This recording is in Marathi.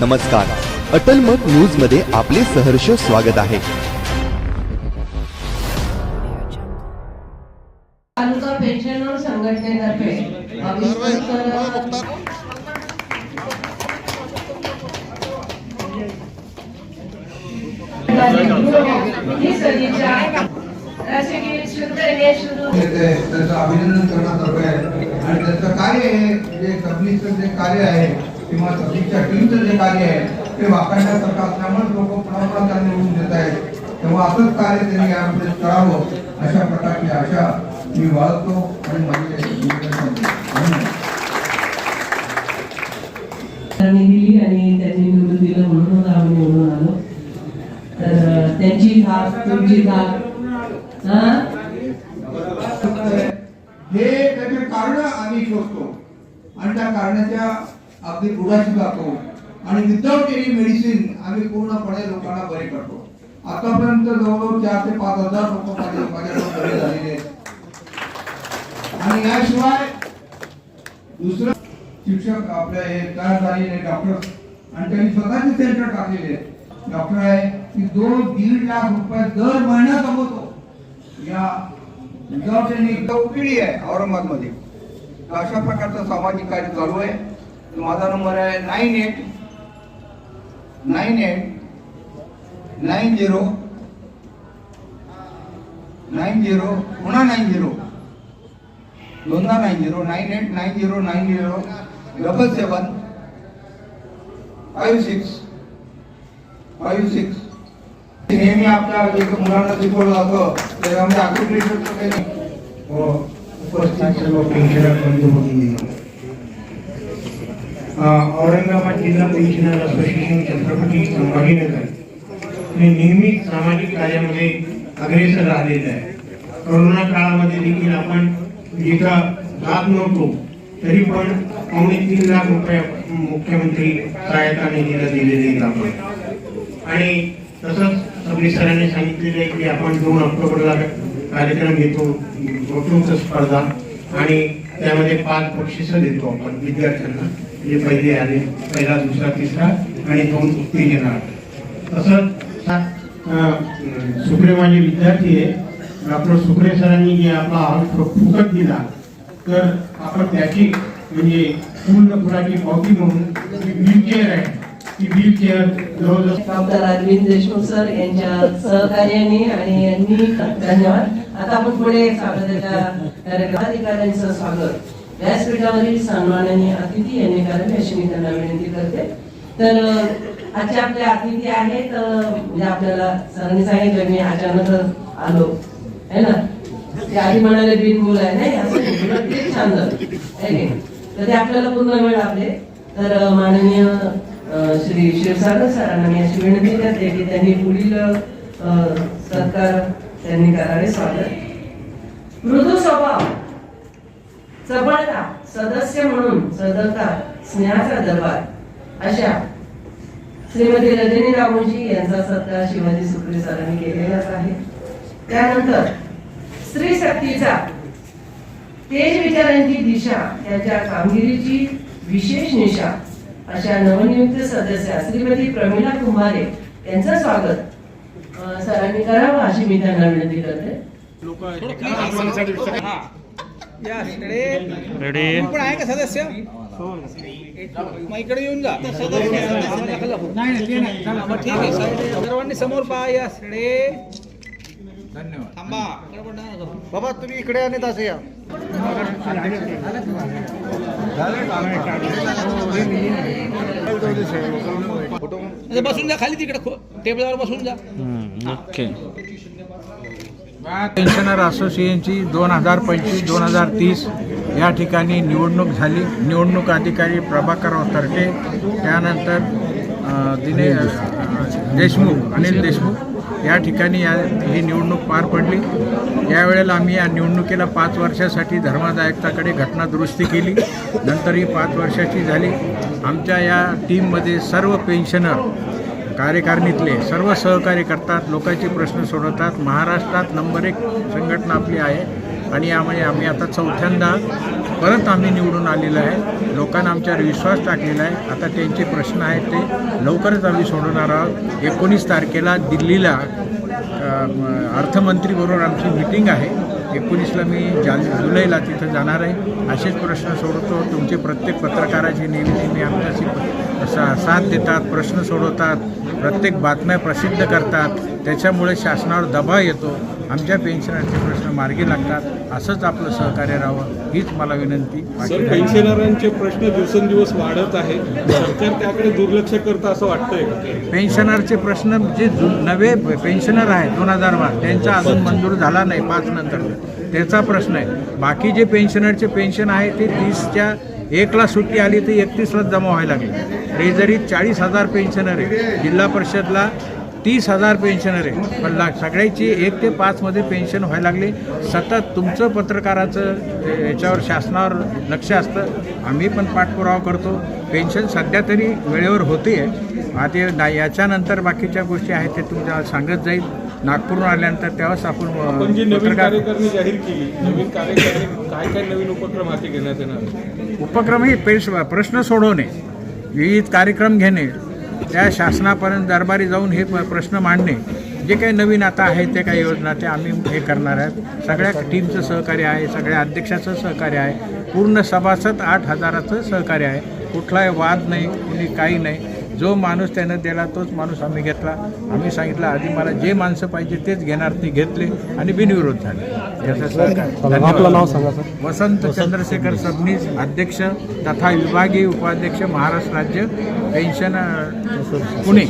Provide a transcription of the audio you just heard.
नमस्कार. अटल मत न्यूजमध्ये आपले सहर्ष स्वागत आहे. तालुका पेन्शनर संघटनेतर्फे ही त्याचं अभिनंदन आहे आणि त्याचं कार्य आहे जे सबनीचं जे कार्य आहे किंवा सबनीच्या टीमचं जे कार्य आहे ते वापरण्यासारखं असल्यामुळे लोक पुन्हा पुन्हा त्यांना निवडून देत आहेत. तेव्हा असंच कार्य त्यांनी यामध्ये करावं अशा प्रकारची आशा मी बाळगतो आणि माझे दिली आणि त्यांनी निवडून दिलं म्हणून आम्ही निवडून आलो. तर त्यांची धाक तुमची धाक हा? हे त्याचे कारण आम्ही शोधतो. आणि त्या कारणाच्या आपली पुढाशी जातो आणि विदाऊट एनी मेडिसिन आम्ही पूर्णपणे लोकांना बरे करतो आतापर्यंत जवळजवळ चार ते पाच हजार लोक माझे बरे झालेले आहेत. आणि याशिवाय दुसरं शिक्षक आपल्या हे तयार झालेले डॉक्टर आणि त्यांनी स्वतःचे सेंटर टाकलेले आहेत. डॉक्टर आहे की दोन दीड लाख रुपये दर महिना कमवतो. या विदाऊट एनी उपीडी आहे औरंगाबादमध्ये अशा प्रकारचं सामाजिक कार्य चालू आहे. माझा नंबर आहे nine eight nine eight nine zero nine zero पुन्हा नाईन झिरो. दोनदा nine zero nine eight nine zero nine zero double seven five six five six. नेहमी आपल्या मुलांना शिकवलं जातं त्याच्यामध्ये आकृती चं काही नाही. हो. हो. उपस्थित सर्व पेन्शन बंधू औरंगाबाद जिल्हा पेन्शनर असोसिएशन छत्रपती संभाजीनगर हे नेहमीच सामाजिक कार्यामध्ये अग्रेसर राहिलेलं आहे कोरोना काळामध्ये देखील आपण जिथं जात नव्हतो तरी पण पावणे तीन लाख रुपये मुख्यमंत्री सहायता निधीला दिलेले आपण. आणि तसंच सबरी सरांनी सांगितलेलं आहे की आपण दोन ऑक्टोबरला कार्यक्रम घेतो वक्तृत्व स्पर्धा आणि त्यामध्ये पाच बक्षिसं देतो आपण विद्यार्थ्यांना. जे पहिले आले पहिला दुसरा तिसरा आणि दोन उत्तेजन आले तसंच सुप्रे माझे विद्यार्थी आहे. डॉक्टर सुप्रे सरांनी जे आपला हॉल फुकट दिला तर आपण त्याची म्हणजे पूर्ण फुलाची पावती म्हणून व्हील चेअर आहे ती व्हील चेअर जवळजवळ डॉक्टर अरविंद देशमुख सर यांच्या सहकार्याने आणि यांनी धन्यवाद. आता आपण पुढे स्वागताच्या कार्यक्रमाधिकाऱ्यांचं स्वागत. व्यासपीठावरील सन्माननीय अतिथी यांनी कारण अशी मी त्यांना विनंती करते. तर आजचे आपले अतिथी आहेत म्हणजे आपल्याला सरांनी सांगितलं मी अचानक आलो. है ना? ते आधी म्हणाले बिनबुल आहे नाही असं ते छान झालं. तर ते आपल्याला पूर्ण वेळ आपले तर माननीय श्री शिवसागर सरांना मी अशी विनंती करते की त्यांनी पुढील सरकार सत्कार त्यांनी करावे स्वागत. मृदू स्वभाव. चपळता सदस्य म्हणून सदरता स्नेहाचा दरबार अशा श्रीमती रजनी रामोजी यांचा सत्कार शिवाजी सुप्रे सरांनी केलेलाच आहे. त्यानंतर स्त्री शक्तीचा तेज विचारांची दिशा त्याच्या कामगिरीची विशेष निशा अशा नवनियुक्त सदस्या श्रीमती प्रमिला कुंभारे यांचं स्वागत सरांनी करावं अशी मी त्यांना विनंती करते. या रेडी पण आहे का सदस्य? मग इकडे येऊन जा. सदस्य आम्हाला दाखल दाखवू. हा, मग ठीक आहे. सर्वांनी समोर पहा या शेडे धन्यवाद. थांबा. बाबा तुम्ही इकडे आणि तसं या. बसून जा खाली तिकडे. खो- टेबलावर बसून जा. पेन्शनर असोसिएशनची दोन हजार पंचवीस दोन हजार तीस या ठिकाणी निवडणूक झाली. निवडणूक अधिकारी प्रभाकरराव तर्टे त्यानंतर दिने देशमुख अनिल देशमुख या ठिकाणी या ही निवडणूक पार पडली. यावेळेला आम्ही या निवडणुकीला पाच वर्षासाठी धर्मादायकताकडे घटना दुरुस्ती केली. नंतर ही पाच वर्षाची झाली. आमच्या या टीममध्ये सर्व पेन्शनर कार्यकारिणीतले सर्व सहकार्य करतात लोकांचे प्रश्न सोडवतात. महाराष्ट्रात नंबर एक संघटना आपली आहे आणि यामुळे आम्ही आता चौथ्यांदा परत आम्ही निवडून आलेलो आहे. लोकांना आमच्यावर विश्वास टाकलेला आहे. आता त्यांचे प्रश्न आहेत ते लवकरच आम्ही सोडवणार आहोत. एकोणीस तारखेला दिल्लीला अर्थमंत्रीबरोबर आमची मिटिंग आहे. एकोणीसला मी जान जुलैला तिथं जाणार आहे. असेच प्रश्न सोडवतो. तुमचे प्रत्येक पत्रकाराची नेहमी आमच्याशी सा साथ देतात प्रश्न सोडवतात. प्रत्येक बातम्या प्रसिद्ध करतात. त्याच्यामुळे शासनावर दबाव येतो. आमच्या पेन्शनरचे प्रश्न मार्गी लागतात. असंच आपलं सहकार्य राहावं हीच मला विनंती. सर. पेन्शनरांचे प्रश्न दिवसेंदिवस वाढत आहे. सरकार त्याकडे दुर्लक्ष करतं असं वाटतंय पेन्शनरचे प्रश्न जे जु नवे पेन्शनर आहेत दोन हजार बार त्यांचा अजून मंजूर झाला नाही पाच नंतर. त्याचा प्रश्न आहे. बाकी जे पेन्शनरचे पेन्शन आहे ते तीसच्या एकला सुट्टी आली तर एकतीसलाच जमा व्हायला लागली. ट्रेझरीत चाळीस हजार पेन्शनर आहे जिल्हा परिषदला तीस हजार पेन्शनर आहे. पण ला सगळ्याची एक ते पाचमध्ये पेन्शन व्हायला लागले. सतत तुमचं पत्रकाराचं याच्यावर शासनावर लक्ष असतं. आम्ही पण पाठपुरावा करतो. पेन्शन सध्या तरी वेळेवर होते आता ना याच्यानंतर बाकीच्या गोष्टी आहेत ते तुमच्या सांगत जाईल. नागपूरहून आल्यानंतर तेव्हाच आपण कार्यकारिणी जाहीर केली नवीन कार्यकारिणी काय काय नवीन उपक्रम हाती घेण्यात येणार? उपक्रम हे पेश प्रश्न सोडवणे विविध कार्यक्रम घेणे त्या शासनापर्यंत दरबारी जाऊन हे प- प्रश्न मांडणे जे काही नवीन आता आहे ते काही योजना ते आम्ही हे करणार आहेत. सगळ्या टीमचं सहकार्य आहे सगळ्या अध्यक्षाचं सहकार्य आहे. पूर्ण सभासद आठ हजाराचं सहकार्य आहे. कुठलाही वाद नाही कुणी काही नाही. जो माणूस त्यानं दिला तोच माणूस आम्ही घेतला. आम्ही सांगितलं आधी मला जे माणसं पाहिजे तेच घेणार. ते घेतले आणि बिनविरोध झाले. आपलं नाव सांगा सर. वसंत चंद्रशेखर सबनीस अध्यक्ष तथा विभागीय उपाध्यक्ष महाराष्ट्र राज्य पेन्शन पुणे.